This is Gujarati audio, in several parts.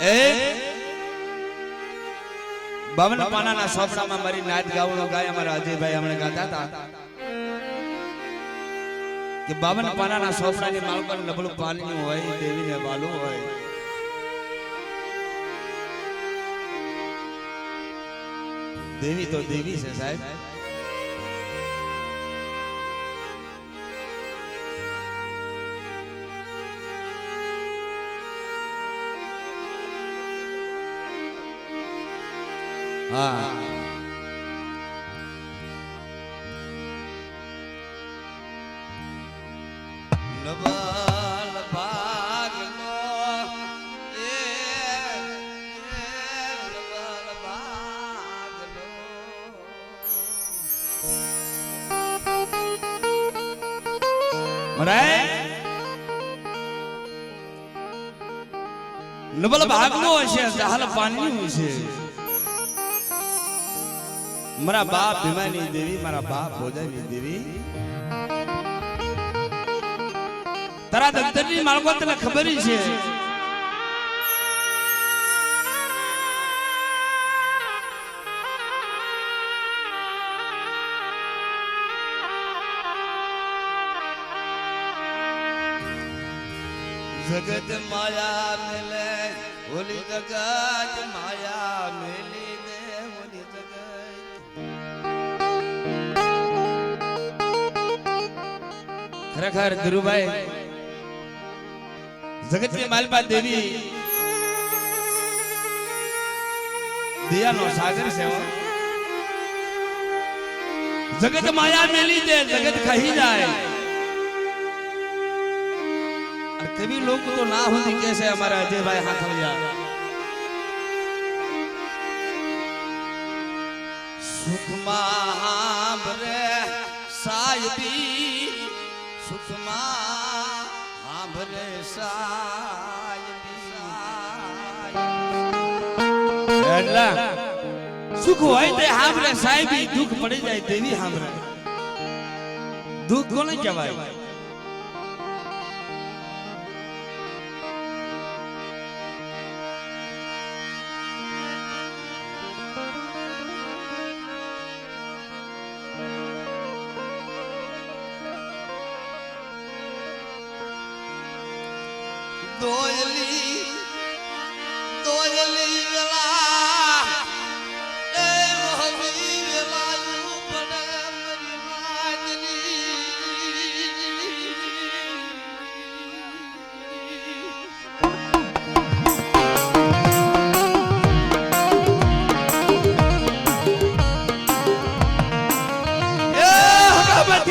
એ બાવન પાનાના સોપડામાં મારી નાત ગાવણો ગાય અમારા અજયભાઈ અમને ગાતા હતા. કે બાવન પાનાના સોપડાની માલકો નબળું પાણીનું હોય દેવીને વાલું હોય. દેવી તો દેવી છે સાહેબ. હા ભાગ ભાગનો એ મરાય નબલ ભાગનો હશે હાલ પાણી હશે મારા બાપ ભીમાની દેવી, મારા બાપ ભોજાની દેવી. તારા દફતરની માળકો તને ખબર છે. જગત માયા મેલે, ઓલી જગત માયા મેલી. ખરેખર ધીરુભાઈ જગતની માલપા દેવી દયાનો સાગર છે હો. જગત માયા મેલી દે જગત કહી જાય અને કવિ લોકો તો ના હોતી કે છે અમારા અજયભાઈ હાથલિયા સુખમાં ભરે સાયબી સુખ હોય તે હામરે સાહેબી દુઃખ પડી જાય તેવી હામરે દુઃખ કોને કહેવાય?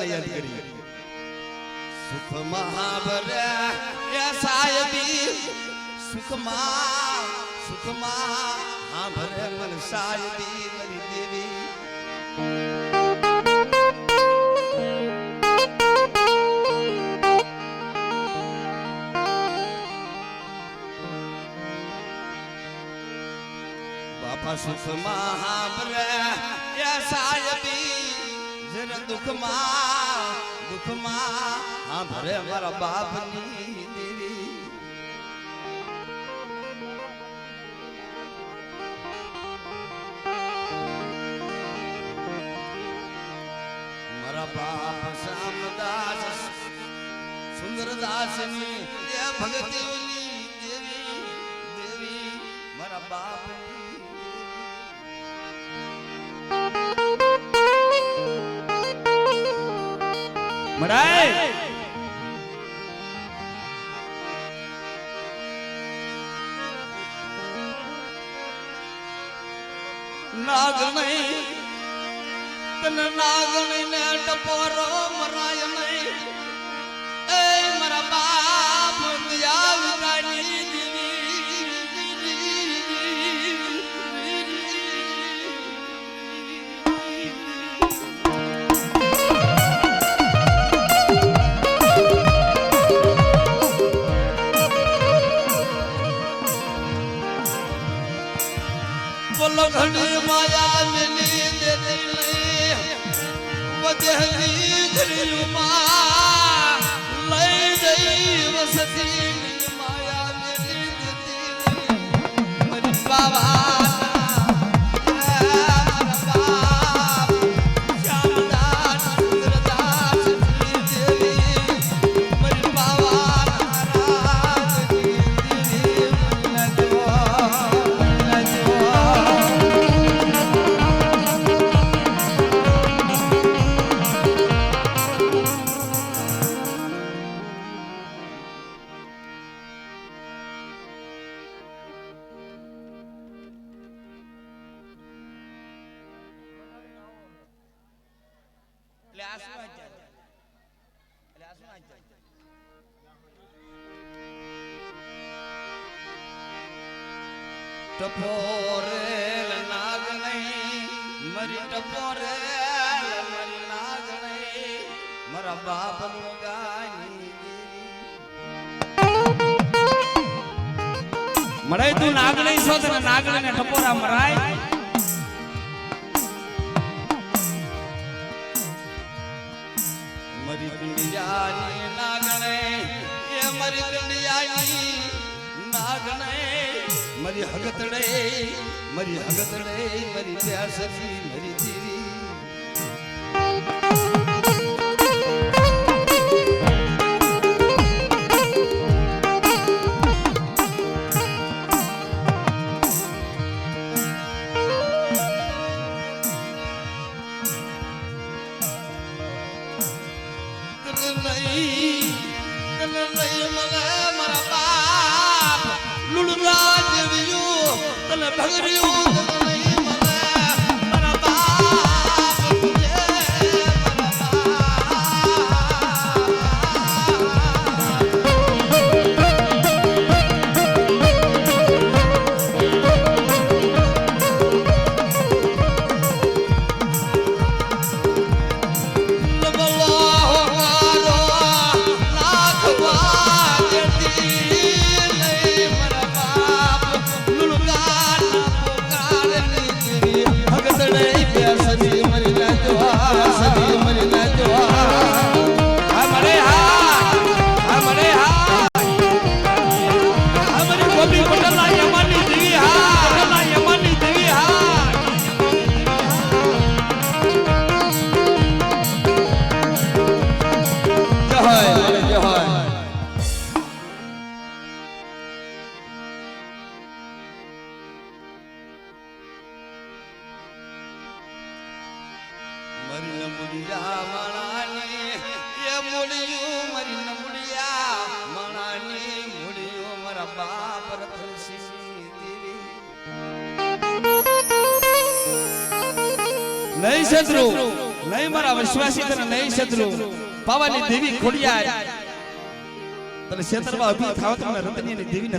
દાદાને યાદ કરીએ. સુખ મહાભર્યા એ સાયબી સુખમાં સુખમાં હા ભરે મન સાયબી મરી દેવી. બાપા સુખમાં હા ને દુઃખમાં દુઃખમાં હા ભરે મારા બાપની દેવી. મારા બાપ શ્યામદાસ, સુંદરદાસની ભગતી દેવી દેવી મારા બાપ મરાય નાગણી તને નાગણી ને ટપોરો મરાય નહીં. ઘણી મળે તું નાગણી છો તને નાગણી ને ટપોરા મરાય. મરી કુંડિયાની નાગણે, એ મરી કુંડિયાની નાગણે. મરી હગતડે મરી હગતડે, મરી પ્યાસરી મરી તને વિશ્વાસી નહીં પાવાની દેવી ખોડિયાર. તને ક્ષેત્રમાં અભી થાવ તમને રતની ની દેવીને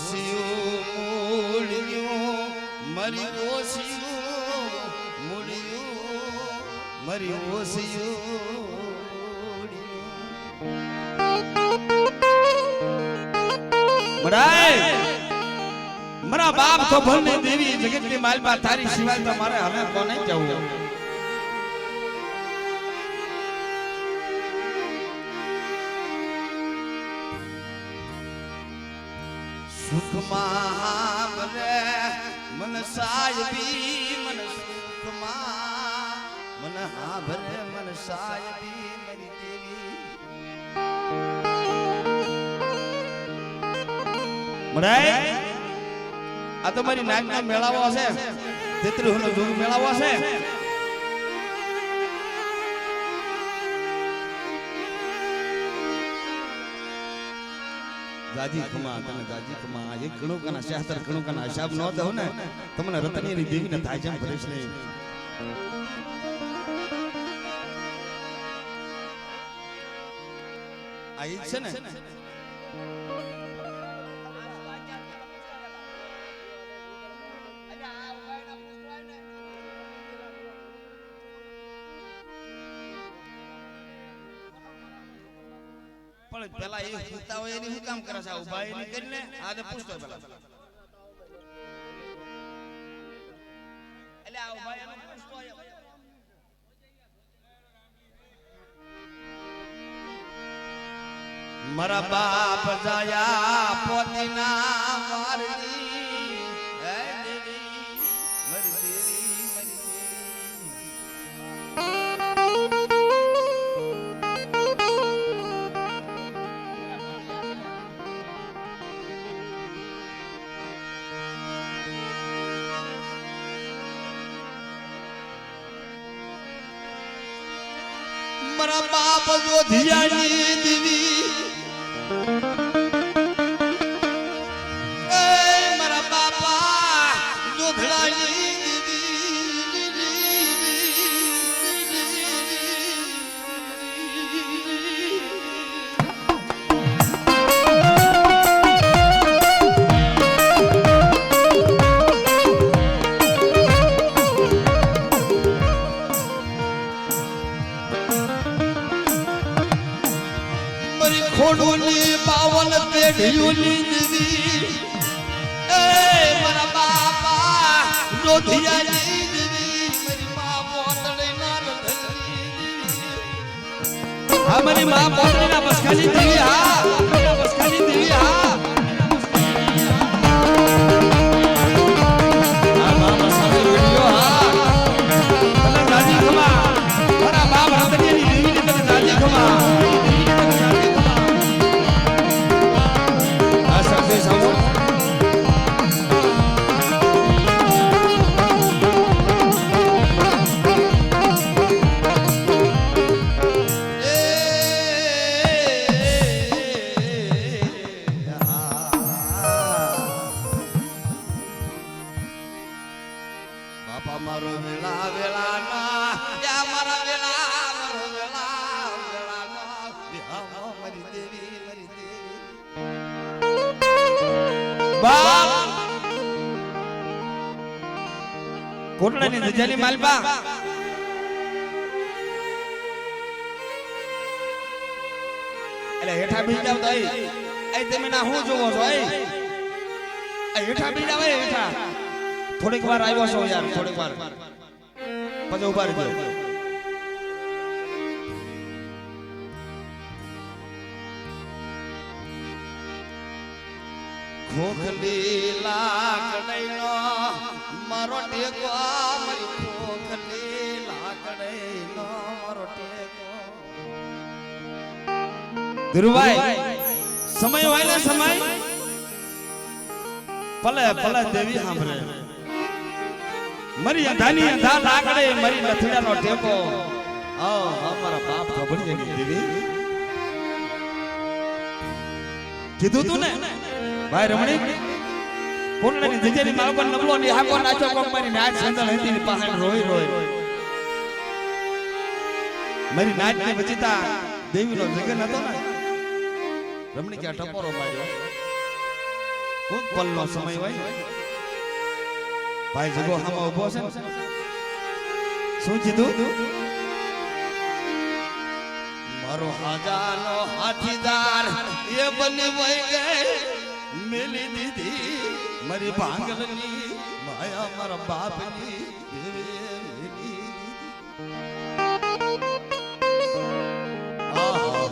ઓસિયું મૂળિયું મરી ઓસિયું મૂળિયું મરી ઓસિયું બરાય મારા બાપ તો ભણને દેવી જગતની માલમાં તારી સિવાય તો મારે હવે કોને જવું? સુખમાં મને મન સાયબી, મન સુખમાં. મન હાભરે મન સાયબી, મરી દેવી. મરાય? આ તો મારી નાગના મેળાવો છે. મેળાવો છે. જાજી ખમા તને ગાજી ખમા. એક ઘણો કના શાસ્ત્ર ઘણું કના હિસાબ નો દઉં ને, તમને રતનીની દેવીને તાજમ ભરીશ નહીં આ ઈ જ છે ને? પણ પેલા એ સુતા હોય એની શું કામ કરે છે? ઊભા એની કરીને આ પૂછતો પેલા એટલે આ ઊભા એનો પૂછતો મારા બાપ જાયા પોતીના વારની મારા બાપ દેવીની દેવી એ મારા બાપા રોધિયાની દેવી મારી મા પોતળીના ના દેવી. હા મારી હા કોટડાની ધજાની માલપા એટલે હેઠા બી જાવ તો એ તમે ના હું જોવો છો એ? હેઠા બી જાવ હેઠા? થોડીક વાર આવ્યો છો યાર થોડીક વાર. પછી ઊભા રહેજો. ખોખલી લાકડીનો મારો ટેકો મારી ખોખલી લાકડીનો મારો ટેકો. ધીરુભાઈ સમય હોય ને સમય ભલે ભલે દેવી સાંભળે. મરી અંધાની અંધા લાકડે મરી નથડાનો ટેકો. આવ અમારા બાપ ખબર દેવી. કીધું તું ને? ભાઈ રમણી? કોટડાની જજેરી માલકો નબળો ની હાકો નાચો કોક મારી નાચ સંદલ હતી ની પહાડ રોય રોય મારી નાચ ને બચીતા દેવીનો જગન હતો ને રમણી ક્યાં ટપોરો માર્યો. કોક પલનો સમય હોય ભાઈ જગો હામાં ઊભો છે ને. શું કીધું? મારો હાજાનો હાથીદાર, એ બની વઈ ગઈ. મેલી દીધી મારી ભાંગલની માયા મારા બાપની દેવે મેલી દીધી આહા.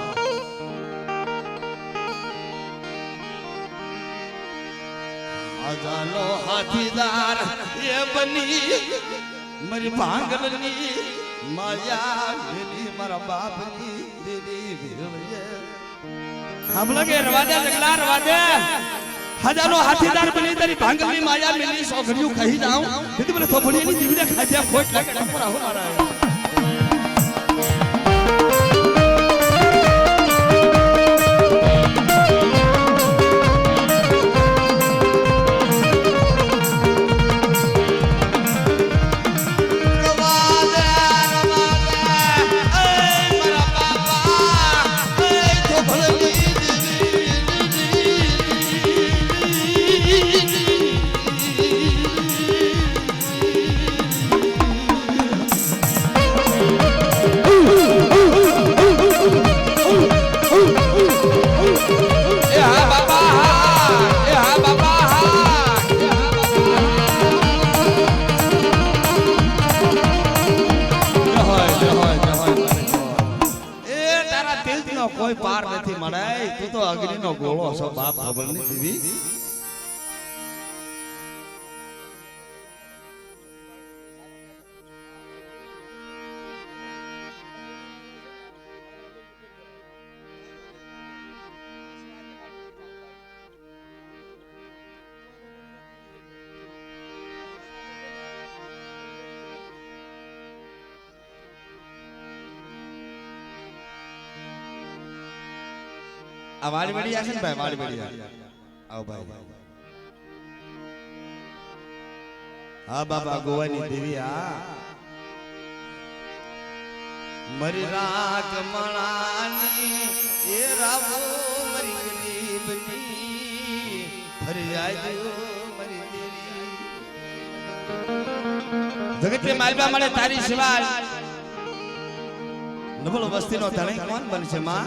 હાજાનો હાથીદાર એ બની મારી ભાંગલની માયા મેલી મારા બાપની દેવી ભેળીએ સાંભળો કે રવાજા જગલા રવાજા હજારો હાથીદાર બની તારી ભાંગલની માયા મેલી સોઘડિયું કહી જાઉં. તેથી મને થોભડીની દીવીને ખાધ્યા ખોટ લાગે. ટપરા હો મારા આ વાળી વળી છે ને ભાઈ વાળી વળી આવો ભાઈ. હા બાબા ગોવાની દેવી આ મરી રાત મણાની એ રાવો મરી ગરીબની ફરિયાદ મરી દેવી જગત મળે તારી સિવાય નબળો વસ્તીનો ધણી કોણ બનશે માં?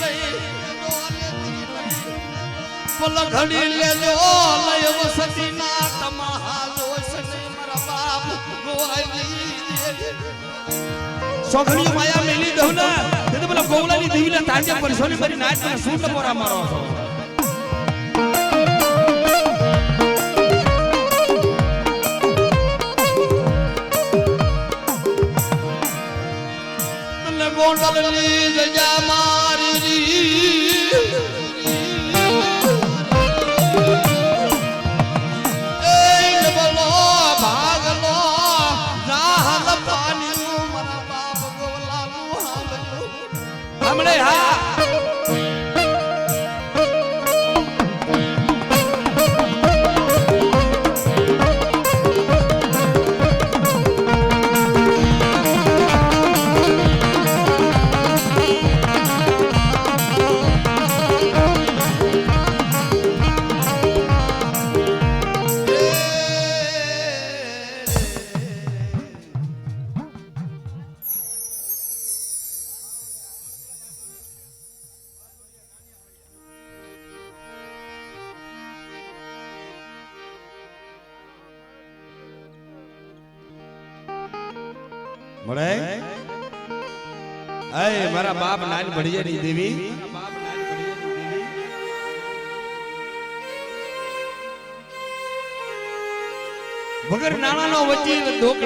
લઈ પલઘડી લેજો. લય વસતી ના તમાહા દોષ ને મારા બાપ ગોવાઈ સોઘણી માયા મેલી દઉં ને, તે પેલા ગોવલાની દેવીને તાજે પરસો ને મારી નાચ ને સૂટ પોરા મારો ગોંડલની ગોંડલની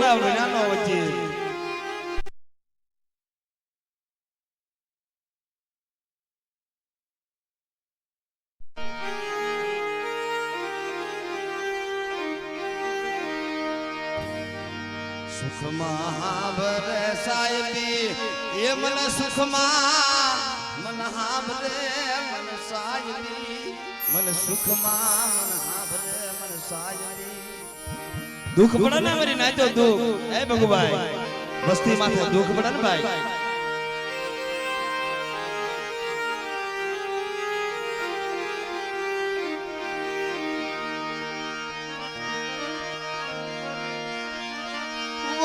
ઢોકળા વિનાનો વચ્ચે સુખમાં ભરે સાહેબી એ મન સુખમાં. મન હાભરે મન સાહેબી મન સુખમાં, મન હાભરે મન સાહેબી દુઃખ પડે ને મારી નાચો દુઃખ એ ભગવાન વસ્તી માથે દુઃખ પડે ને ભાઈ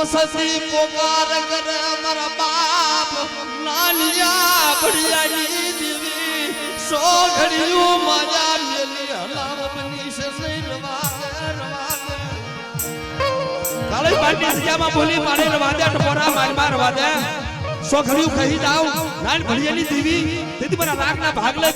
વસતી પોકાર કરે મારા બાપ નાનિયા બડિયાની દેવી સો ઘડિયું મારા મેલી હલાવ બની છે સજામાં બોલી મારે રવા દે ટપોરા માર માર રવા દે કહી જાવ નાન ભડિયાની દેવી, તેથી મારા રાગના ભાગલે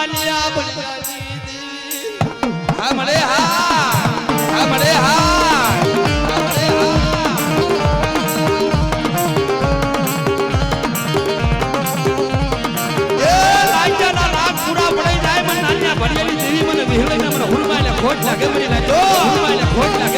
માન્યા ભંડારી હા, મળે, હા. હા, મળે, હા. ભણેલી દેવી મને વિહળીને મને હુલમાઈને ખોટ લાગે, મને લાગે હુલમાઈને ખોટ લાગે.